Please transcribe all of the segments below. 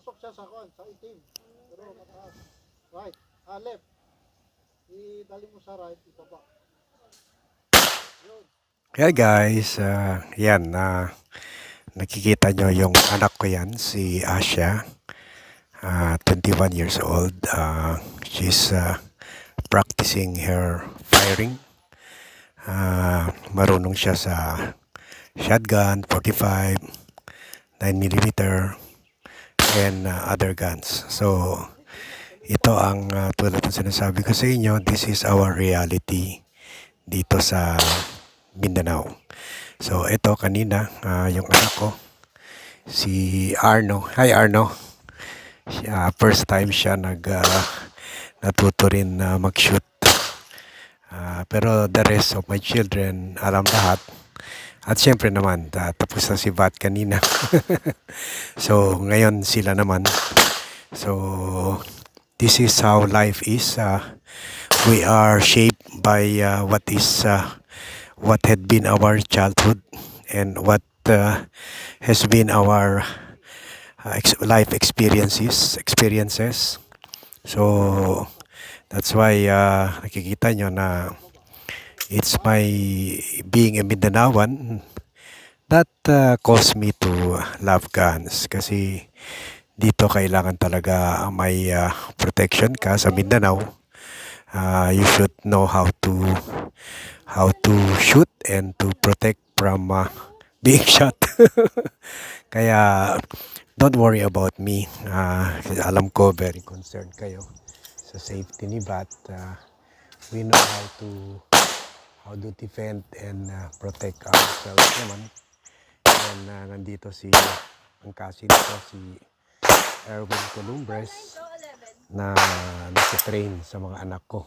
Pasok siya sa kwan, sa itim. Pero mataas. Right. Ah, left. Idali mo sa right, ibaba. Yun. Hey guys, ah, yan na nakikita nyo yung anak ko yan, si Asha, ah, 21 years old. Ah, she's ah, practicing her firing. Ah, marunong siya sa shotgun, 45, 9mm, and ah, other guns. So, ito ang ah, tulad ng sinasabi ko sa inyo, this is our reality dito sa Mindanao. So ito kanina ah, yung anak ko si Arno. Hi Arno. Siya, first time siya nag ah, natuto rin na mag-shoot. Ah, pero the rest of my children alam lahat. At syempre naman, ah, tapos na si Vat kanina. so ngayon sila naman. So this is how life is. Ah, we are shaped by uh, what is uh, what had been our childhood and what uh, has been our uh, ex- life experiences experiences so that's why uh, nakikita nyo na it's my being a Mindanaoan that uh, caused me to love guns kasi dito kailangan talaga may uh, protection ka sa Mindanao uh, you should know how to how to shoot and to protect from uh, being shot. Kaya don't worry about me. Uh, alam ko very concerned kayo sa safety ni Bat. Uh, we know how to how to defend and uh, protect ourselves naman. And uh, nandito si ang kasi nito si Erwin Columbres na nasa-train sa mga anak ko.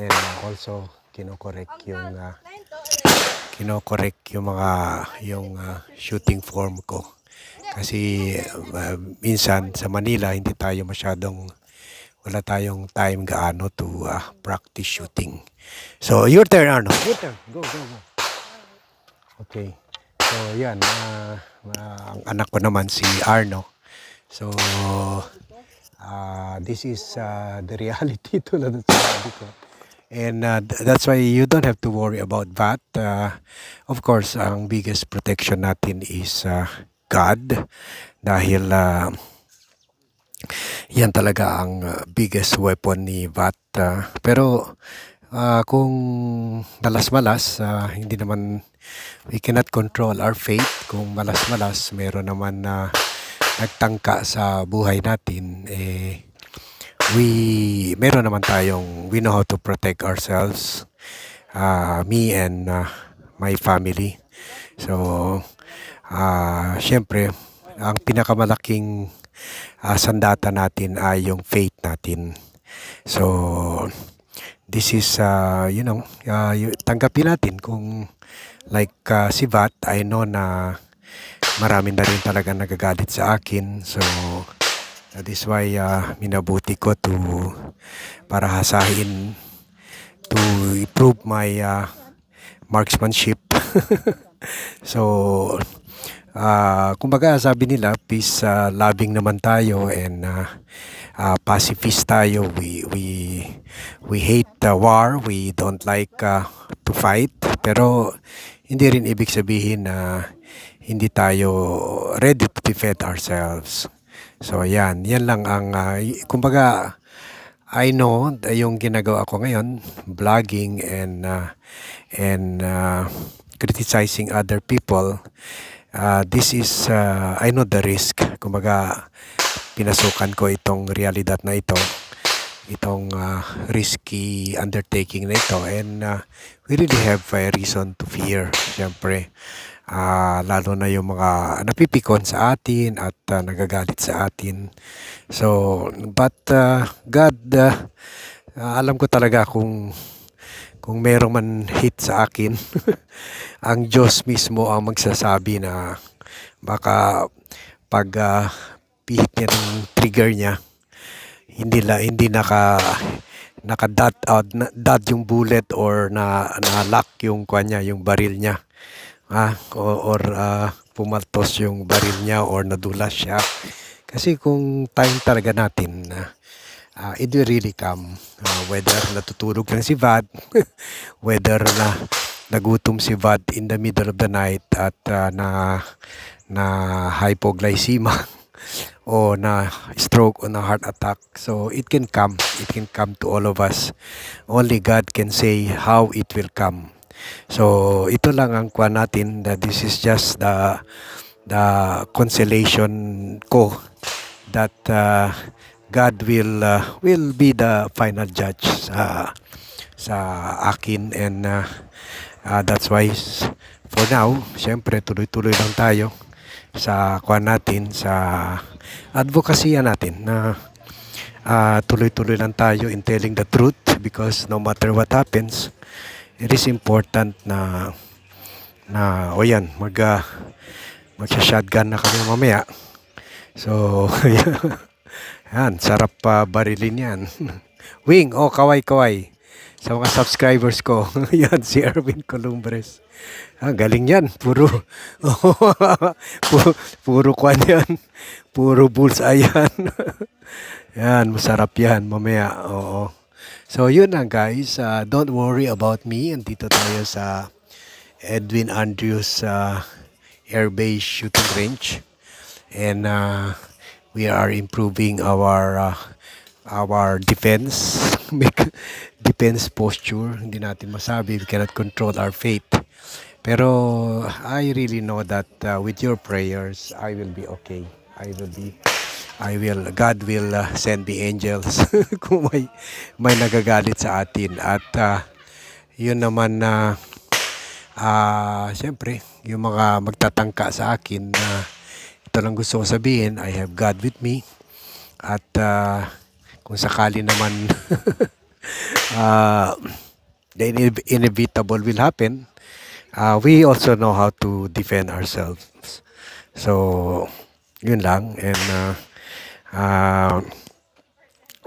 And uh, also kinokorek yung uh, kinokorek yung mga yung uh, shooting form ko. Kasi uh, minsan sa Manila hindi tayo masyadong wala tayong time gaano to uh, practice shooting. So your turn Arno. Your turn. Go go go. Okay. So yan uh, uh, ang anak ko naman si Arno. So uh, this is uh, the reality tulad ng sinabi ko. And uh, th- that's why you don't have to worry about that. Uh, of course, ang biggest protection natin is uh, God. Dahil uh, yan talaga ang uh, biggest weapon ni VAT. Uh, pero uh, kung malas-malas, uh, hindi naman, we cannot control our fate. Kung malas-malas, meron naman na nagtangka sa buhay natin, eh, we meron naman tayong we know how to protect ourselves uh, me and uh, my family so uh, syempre ang pinakamalaking uh, sandata natin ay yung faith natin so this is uh, you know uh, tanggapin natin kung like uh, si Vat I know na marami na rin talaga nagagalit sa akin so That is why uh, minabuti ko to para hasahin to improve my uh, marksmanship. so, uh, kumbaga sabi nila, peace uh, loving naman tayo and uh, uh, pacifist tayo. We, we, we hate the war. We don't like uh, to fight. Pero hindi rin ibig sabihin na hindi tayo ready to defend ourselves. So yan, yan lang ang uh, kumbaga I know uh, yung ginagawa ko ngayon, vlogging and uh, and uh, criticizing other people. Uh, this is uh, I know the risk. Kumbaga pinasukan ko itong realidad na ito itong uh, risky undertaking na ito and uh, we really have a reason to fear syempre Ah, lalo na yung mga napipikon sa atin at ah, nagagalit sa atin. So, but ah, God, ah, alam ko talaga kung kung merong man hit sa akin, ang Diyos mismo ang magsasabi na baka pag ah, pihit niya ng trigger niya, hindi la hindi naka naka dot out na, dot yung bullet or na na lock yung kanya yung baril niya ah, o- or ah, pumaltos yung baril niya or nadulas siya. Kasi kung time talaga natin, ah, ah, it will really come. Ah, whether natutulog lang si Vad, whether na nagutom si Vad in the middle of the night at ah, na na hypoglycemia o na stroke o na heart attack. So it can come. It can come to all of us. Only God can say how it will come. So ito lang ang kuha natin that this is just the the consolation ko that uh, God will uh, will be the final judge sa sa akin and uh, uh, that's why for now, syempre tuloy-tuloy lang tayo sa kuha natin sa advocacy natin na ah, tuloy-tuloy lang tayo in telling the truth because no matter what happens, it is important na na o yan, mag uh, magsha-shotgun na kami mamaya. So, yan, sarap pa barilin yan. Wing, oh, kaway-kaway. Sa mga subscribers ko, yan, si Erwin Columbres. Ah, galing yan. Puro, puro, puro kwan yan. Puro bullseye yan. yan, masarap yan mamaya. Oo. So, yun lang guys. Ah, don't worry about me. Andito tayo sa Edwin Andrews uh, Air Base Shooting Range. And uh, we are improving our uh, our defense defense posture. Hindi natin masabi we cannot control our fate. Pero I really know that uh, with your prayers I will be okay. I will be I will God will uh, send the angels kung may may nagagalit sa atin. At uh, yun naman na ah siyempre yung mga magtatangka sa akin na ito lang gusto ko sabihin I have God with me at ah, kung sakali naman ah, the ine- inevitable will happen, ah, we also know how to defend ourselves. So, yun lang. And ah, ah,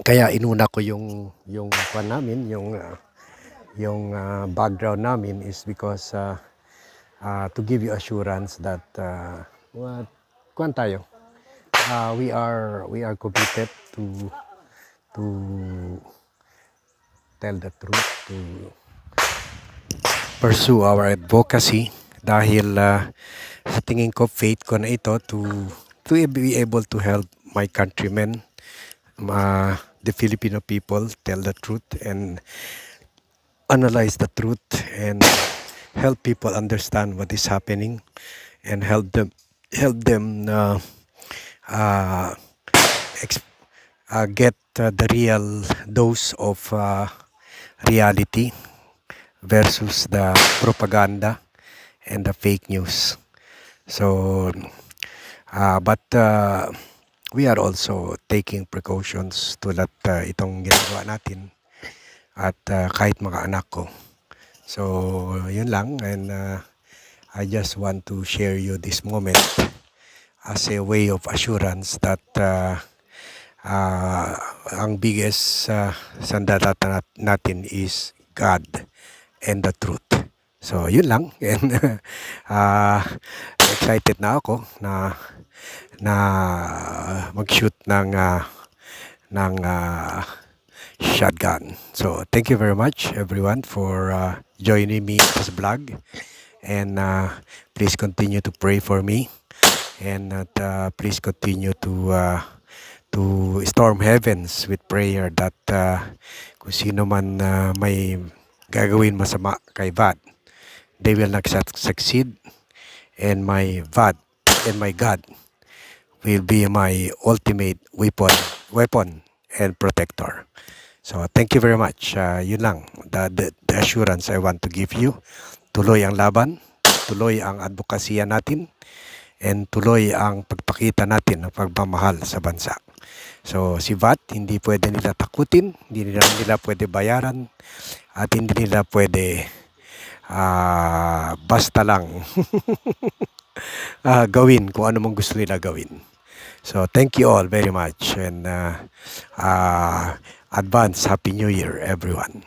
kaya inuna ko yung yung kwan namin, yung ah, yung ah, background namin is because ah, ah, to give you assurance that uh, what kwan tayo. Ah, we are we are committed to to tell the truth, to pursue our advocacy dahil ah, sa tingin ko faith ko na ito to to be able to help my countrymen ma the Filipino people tell the truth and analyze the truth and help people understand what is happening and help them help them uh, uh, uh, get uh, the real dose of uh, reality versus the propaganda and the fake news. So, uh, but uh, we are also taking precautions tulad uh, itong ginagawa natin at uh, kahit mga anak ko. So, yun lang and uh, I just want to share you this moment as a way of assurance that uh, uh, ang biggest uh, sandata nat- natin is God and the truth. So, yun lang. And uh, excited na ako na na mag-shoot ng uh, ng uh, shotgun. So, thank you very much everyone for uh, joining me in this vlog. And uh, please continue to pray for me. And at, uh, please continue to uh, to storm heavens with prayer that uh, kung sino man uh, may gagawin masama kay Vad, they will not suc- succeed. And my Vad and my God will be my ultimate weapon, weapon and protector. So thank you very much. Uh, yun lang, the, the, the assurance I want to give you. Tuloy ang laban, tuloy ang advokasya natin, and tuloy ang pagpakita natin ng pagmamahal sa bansa. So si VAT, hindi pwede nila takutin, hindi nila, nila pwede bayaran, at hindi nila pwede ah, basta lang ah, gawin kung ano mong gusto nila gawin. So thank you all very much and uh, uh, advance Happy New Year everyone.